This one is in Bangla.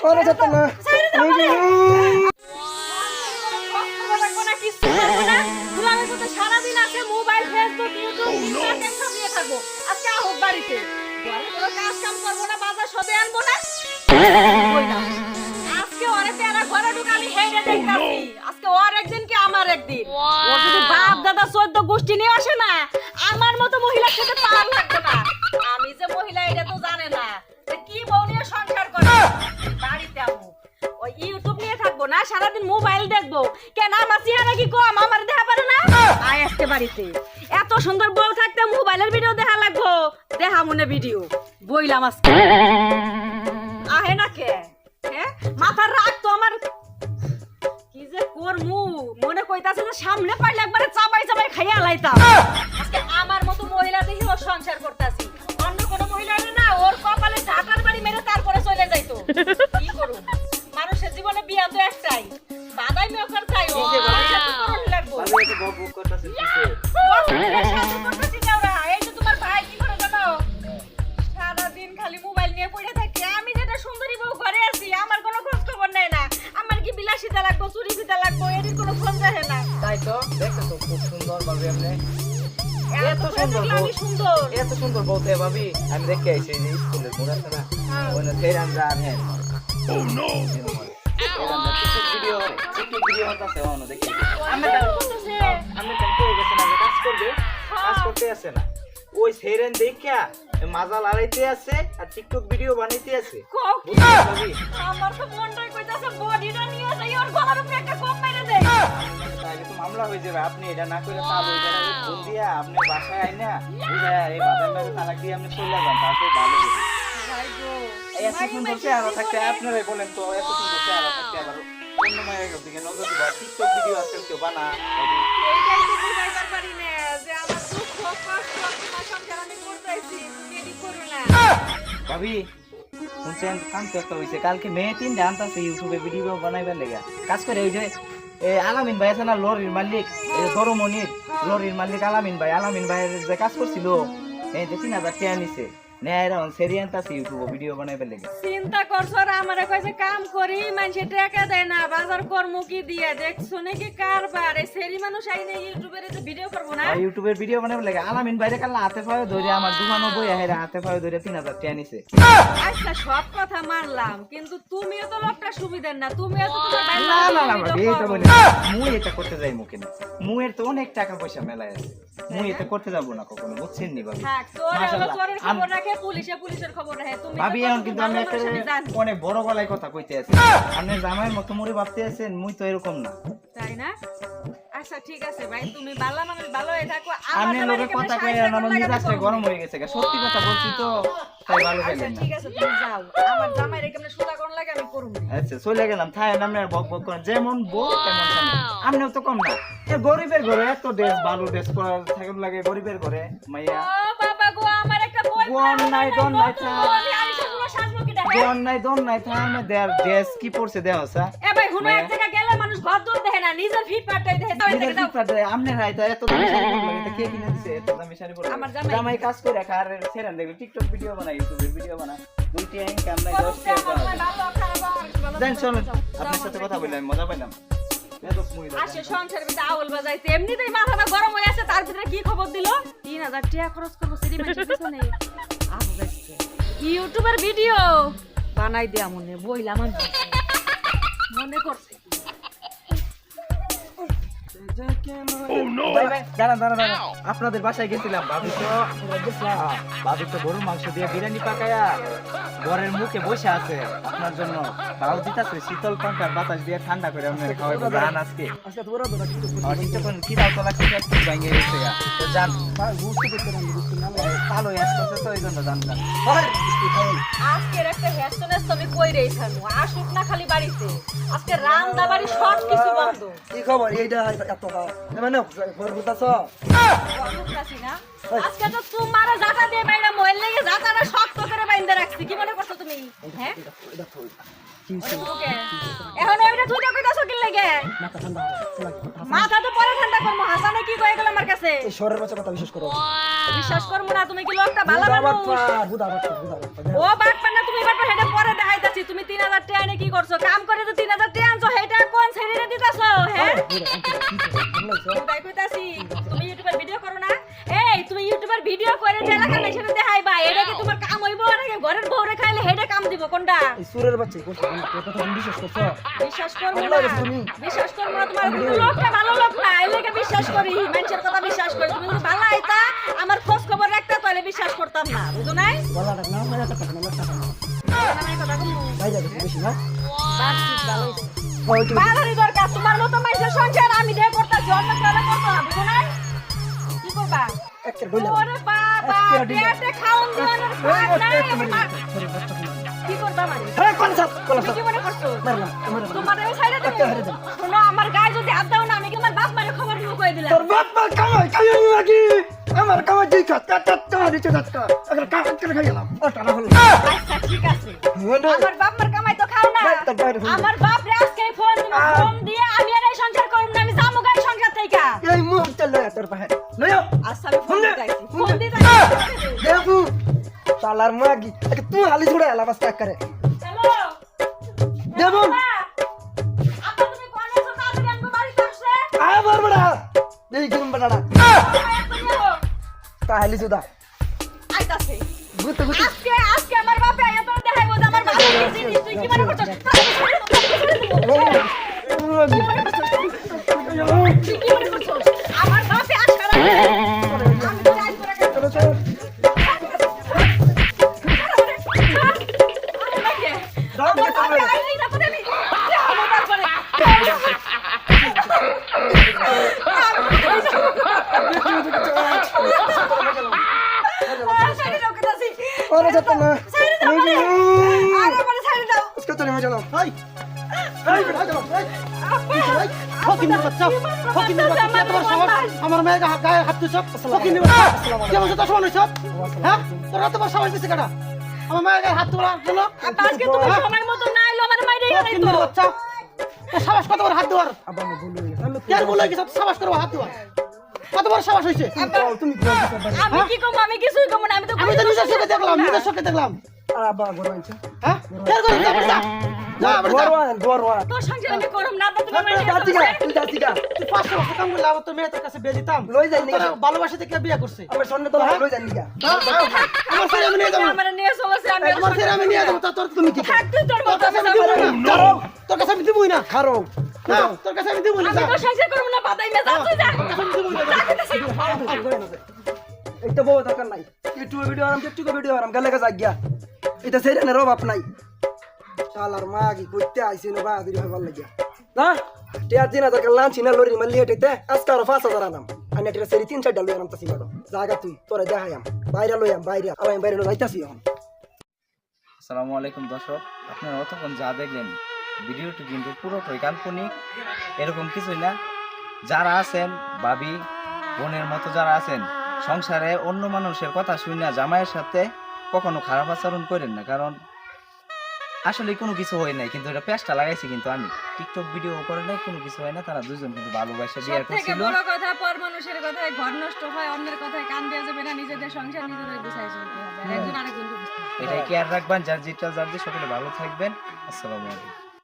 ওরে যেত না। সারাদিন আছে মোবাইল ফেসবুক ইউটিউব নিয়ে থাকব আজকে আহুক বাড়িতে কোনো কাজ কাম করব না বাজার সদে আনব না আজকে ওরে তেরা ঘরে ঢুকে আমি হেরে দেখতাছি আজকে ওর একদিন কি আমার একদিন ও যদি বাপ দাদা চোদ্দ গোষ্ঠী নিয়ে আসে না আমার মতো মহিলার সাথে পার লাগবে না আমি যে মহিলা এটা তো জানে না কি বউ নিয়ে সংসার করে না সারাদিন মোবাইল দেখব। কেন? আমার চেহারা কি কম? আমার দেখা পারে না? আয় আজকে বাড়িতে। এত সুন্দর বউ থাকতে মোবাইলের ভিডিও দেখা লাগবো। দেখা মনে ভিডিও বইলাম আজকে। আহে না কে? হ্যাঁ মাথার রাগ তো আমার। কি যে করমু? মনে কইতাছে যে সামনে পাইলে একবারে চাপাই চাপাই খাইয়া লাইতাম আজকে আমার মতো মহিলা দেখি ওর সংসার করতেছি ও লাগবো। বক বক করতাছে, এই যে তোমার ভাই কি করে জানো? সারাদিন খালি মোবাইল নিয়ে পড়ে থাকে। আমি যেটা সুন্দরী বউ ঘরে আছি আমার কোনো খোঁজ খবর নেয় না। আমার কি বিলাসিতা লাগবো চুরি ফিতা লাগবো এটির কোনো রাখে না। তাই তো? দেখছ তো খুব সুন্দর ভাবে এত সুন্দর এত সুন্দর বলতে ভাবি। আমি দেখে আইছি স্কুলে মোড় না। ওখানে ফেরান যা হ্যাঁ ও নো ভিডিও টিকটক ভিডিও হতাছে ওনো দেখি আমি তো করতেছে। আমি তো কই গেছে না কাজ করবে। কাজ করতে আছে না। ওই সেরেন দেখিয়া মাজা লড়াইতে আছে আর টিকটক ভিডিও বানাইতে আছে কও কি? বুঝছ ভাবি আমার তো মনটাই কইতাছে বডিটা নিয়ে যাই ওর গলার উপরে একটা কম মেরে দেই তাহলে তো মামলা হয়ে যাবে। আপনি এটা না করে তাহলে ওই জায়গায় ফোন দিয়া আপনি বাসায় আইনা এই তালাক দিয়ে আপনি চলে যান তাতে ভালো হবে। এত সুন্দর চেহারা থাকতে? আপনারাই বলেন তো এত সুন্দর চেহারা থাকতে আবার অন্য মায়ের দিকে নজর দিবা। টিকটক ভিডিও আজকাল কেউ বানা এইটাই তো বুঝাইবার পারি না যে আমার দুঃখ কষ্ট তোমার সংসার আমি করতেছি তুমি এটি করো না। ভাবি শুনছেন? কাম তো একটা হয়েছে কালকে মেয়ে তিনটে আনতাছে ইউটিউবে ভিডিও বানাইবার লেগা। কাজ করে ওই যে আলামিন ভাই আছে না লরির মালিক দরমনির লরির মালিক আলামিন ভাই। আলামিন ভাইয়ের যে কাজ করছিল এই যে তিন হাজার টাকা নিছে। নেয় এখন সেরি আনতাছে ইউটিউবে ভিডিও বানাইবার লেগা। চিন্তা করছ আমারে কইছে কাম করি মানুষে টাকা দেয় না বাজার কর্ম কি দিয়ে দেখছ নাকি কারবার? সেরি মানুষ আইনে ইউটিউবে যে ভিডিও করব না। ইউটিউবের ভিডিও বানাইবার লেগা আলামিন ভাইরে কাল হাতে পায়ে ধরে আমার দোকানও বই আহেরা হাতে পায়ে ধরে তিন হাজার টাকা নিছে। আচ্ছা সব কথা মানলাম কিন্তু তুমিও তো লোকটা সুবিধার না তুমিও তো তোমার ভাই না না না video ভাবি এটা মুই এটা করতে যাই না মুয়ের তো অনেক টাকা পয়সা মেলায় আছে। মুই এটা করতে যাব না কখনো বুঝছেন নি ভাবি? থাক তোর হলো মাশাআল্লাহ। খবর রাখে পুলিশে পুলিশের খবর রাখে। তুমি ভাবি এখন কিন্তু আমি একটা মানুষ আমি জানি। অনেক বড় গলায় কথা কইতে আছি। আপনি জামাইয়ের মতো মুড়ি ভাবতে আছেন মুই তো এরকম না। তাই না? আচ্ছা ঠিক আছে ভাই তুমি ভালো মানুষ ভালো হয়ে থাকো। আপনি জামাইরে কথা কই সাহায্য আমার মেজাজটা গরম হয়ে গেছে সত্যি কথা বলছি তো তাই ভালো আচ্ছা ঠিক আছে তুমি যাও। আমার জামাইরে কেমনে সুদা করন লাগে আমি করুম। আচ্ছা চলে গেলাম থাই বক বক করেন যেমন বউ তেমন স্বামী আপনিও তো কম না। এ গরিবের ঘরে এত ড্রেস ভালো ড্রেস করা থাকে লাগে গরিবের ঘরে মাইয়া। ও বাবা গো আমার গন নাই, দন নাই, থাক। আমি আইসা পুরো সাজবো কি দেখে দন নাই দন নাই থাই আমি দেয়ার ড্রেস কি পড়ছে দেহ সা এ ভাই হুনো এক জায়গা গেলে মানুষ ঘর দেখে না নিজের ফিট পাটাই দেখে নিজের দেখে দাও আমনে রাই তো এত দামি শাড়ি পরলো, এটা কে কিনে দিছে? এত দামি শাড়ি পরলো? আমার জামাই। জামাই কাজ করে আর ছেড়ে দেখবে, টিকটক ভিডিও ইউটিউবে ভিডিও। দুইটা নাই, টাকা চলেন। আপনার সাথে কথা বললে আমি মজা পাইলাম। আসে ভিতরে আউল বাজাইতে এমনিতেই মাথাটা গরম হয়ে আছে তার ভিতরে কি খবর দিল? তিন হাজার টাকা খরচ করব সিঁড়ি মানুষের পিছনে ইউটিউবের ভিডিও। বানাই দিয়া মনে বইলাম মনে। করছে আপনাদের বাসায় গেছিলাম ভাবি তো ভাবি তো গরুর মাংস দিয়ে বিরিয়ানি পাকায়া ঘরের মুখে বসে আছে। আপনার জন্য ভাও দিতেছে শীতল পাঙ্কার বাতাস দিয়ে ঠান্ডা করে আপনার খাওয়াইবো জান আজকে। আমার চিন্তা করেন কি দাও তো লাগছে একটু ভেঙে গেছে তো জান এই, ভালোই আসতেছে তো এই জন্য জান জান আজকের একটা হেস্তনেস তুমি কই রে খানু আসুক না খালি বাড়িতে। আজকে রান্না বাড়ি সব কিছু বন্ধ। কি খবর? এইটা মানে ঘর আজকে তো তোমার জাতা দিয়ে বাইরে মোবাইল লেগে জাতাটা শক্ত করে বাইন্ধে রাখছি। কি মনে করছ তুমি? হ্যাঁ? এখন ওইটা তুই কইতাছো কি লাগে? মাথা ঠান্ডা এই শহরের বাচ্চা কথা বিশ্বাস করো বিশ্বাস করব না তুমি কি লোকটা ভালো মানুষ? বাটপা বুধা বাটপা বুধা ও বাটপা না তুমি বাটপা হেডে পরে দেখাইতাছি। তুমি তিন হাজার টাকা এনে কি করছ? কাম করে তো তিন হাজার টাকা আনছো সেইটা কোন ছেড়ে দিতাছো? হ্যাঁ তাই কইতাছি তুমি ইউটিউবের ভিডিও করো না। এই তুমি ইউটিউবার ভিডিও করে যে এলাকা সেটা দেখাইবা এটা কি তোমার কাম হইব নাকি ঘরের বউরে কাম দিব কোনটা এই সুরের বাচ্চা কথা তুমি বিশ্বাস করছ বিশ্বাস করব না। বিশ্বাস করব না তোমার কিন্তু লোকটা ভালো লোক না এই লেগে বিশ্বাস করি মানুষের কথা বিশ্বাস করি তুমি যদি ভালো আইতা আমার খোঁজ খবর রাখতে তাহলে বিশ্বাস করতাম না বুঝো নাই টাকা না না না কমু ভাই যাবে বেশি না বাস ঠিক ভালো হইছে। ওই তুমি বাড়ারই দরকার তোমার মতো মানুষের সংসার আমি দিয়ে করতেছি অন্য কেউ করতো না বুঝো নাই কি করবা একের বইলা ওরে বাবা একটা পেটে নাই আমার মা- কি করবা মানে? হ্যাঁ কোন সাত কোন তুমি কি মনে করছ? মারলাম তোমার তোমার সাইডে একটা দেবো দেবো। শোনো আমার গায়ে যদি হাত দাও না আমি কি বাপ মারে খবর নিয়ে কই দিলাম? তোর বাপ মা কামাই কামাই লাগি আমার কামাই দিই কাট কাট কাট দিতে কাট কাট আগে কাট করে খাই গেলাম ও টানা হলো। আচ্ছা ঠিক আছে। আমার বাপ মার কামাই তো খাও না। আমার বাপ রে আজকে ফোন দিব ফোন দিয়ে আমি আর এই সংসার করব না আমি যাব গাই সংসার থেকে। এই মুহূর্তে লয়া তোর পাহে লয়া আচ্ছা আমি ফোন ফোন ফোন ফোন দে। দিতেছি দেবু শালার মাগি আগে তুই হালি ছুড়ে এলা বাস করে হ্যালো দেবু। আপা তুমি কোন এসো তাড়াতাড়ি আনব বাড়িতে আসছে আয় বার বড়া। এই গুম বড়া তা হালি সুদা আইতাছে। গুতে গুতে আজকে আজকে আমার বাপে আয়া তোর দেখাইবো যে আমার বাপ কি জিনিস। তুই কি মনে করছিস? তুই কি মনে করছিস? ওরে যত না আচ্ছা, इसको तो नहीं मैं चलो हाय हाय बेटा चलो ফকিনের বাচ্চা ফকিনের বাচ্চা কি তোমার সাহস আমার মেয়ের গা- গায়ে হাত তুলছ ফকিনের বাচ্চা কি বলছো তোর সমান হইছ হ্যাঁ তোর এত বড় সাহস দিছে কাটা আমার মেয়ের গায়ে হাত তোলার জন্য ফকিনের বাচ্চা তোর সাহস কত বড় হাত দেওয়ার अब मैं बोलूं ये हम কে বলে গেছে সাহস করবো হাত দেওয়ার কত বড় হইছে? আমি কি কম? আমি কিছুই কম না আমি তো আমি তো নিজের চোখে দেখলাম নিজের চোখে দেখলাম। আবা গরমাইছে হ্যাঁ? তুমি দাদি কাছে বিয়ে দিতাম। যাই নি ভালোবাসা থেকে বিয়ে করছে? হ্যাঁ? আমার সন্ধ্যা তো যাই নি নিয়ে যাব। আমার আমি নিয়ে যাব তোর তুমি হ্যাঁ, তুই তোর মত না। তোর কাছে আমি দিবই না। খারো। না তোর কাছে আমি দিবই না আমি যা। তো সংসার করব না বাদাই না যা তুই যা। একটা বউ দরকার নাই। ইউটিউব ভিডিও আরাম টিকটক ভিডিও আরাম গেলে গা গিয়া এটা সেটা না রব নাই। শালার মাগি কইতে আইছি না বাহাদুরি হবার লাগিয়া। না টিয়া দিন দরকার লাঞ্চ না লরি মাল্লি হেটাইতে। আজকে আর পাঁচ হাজার আনাম। আনি এটা সেরি তিন চারটা লই আনাম তাসি মারো জাগা তুই তোরা দেখাইয়াম বাইরে লইয়াম বাইরে। আমি বাইরে যাইতাছি এখন। আসসালামু আলাইকুম দর্শক। আপনারা অতক্ষণ যা দেখলেন ভিডিওটি কিন্তু পুরোটাই কাল্পনিক এরকম কিছুই না। যারা আছেন ভাবি বোনের মতো যারা আছেন সংসারে অন্য মানুষের কথা শুনে জামাইয়ের সাথে কখনো খারাপ আচরণ করেন না কারণ আসলে কোনো কিছু হয় নাই কিন্তু এটা পেস্টটা লাগাইছি কিন্তু আমি। টিকটক ভিডিও করে নাই কোনো কিছু হয় না তারা দুজন কিন্তু ভালোবাসে বিয়ে করছিল। বড় কথা পর মানুষের কথায় ঘর নষ্ট হয় অন্যের কথায় কান দেওয়া যাবে না নিজেদের সংসার নিজেদের গুছাই চলতে হবে আর একজন আরেকজনকে বুঝতে হবে। এটাই কেয়ার রাখবেন? যার যেটা যার যে সকলে ভালো থাকবেন। আসসালামু আলাইকুম।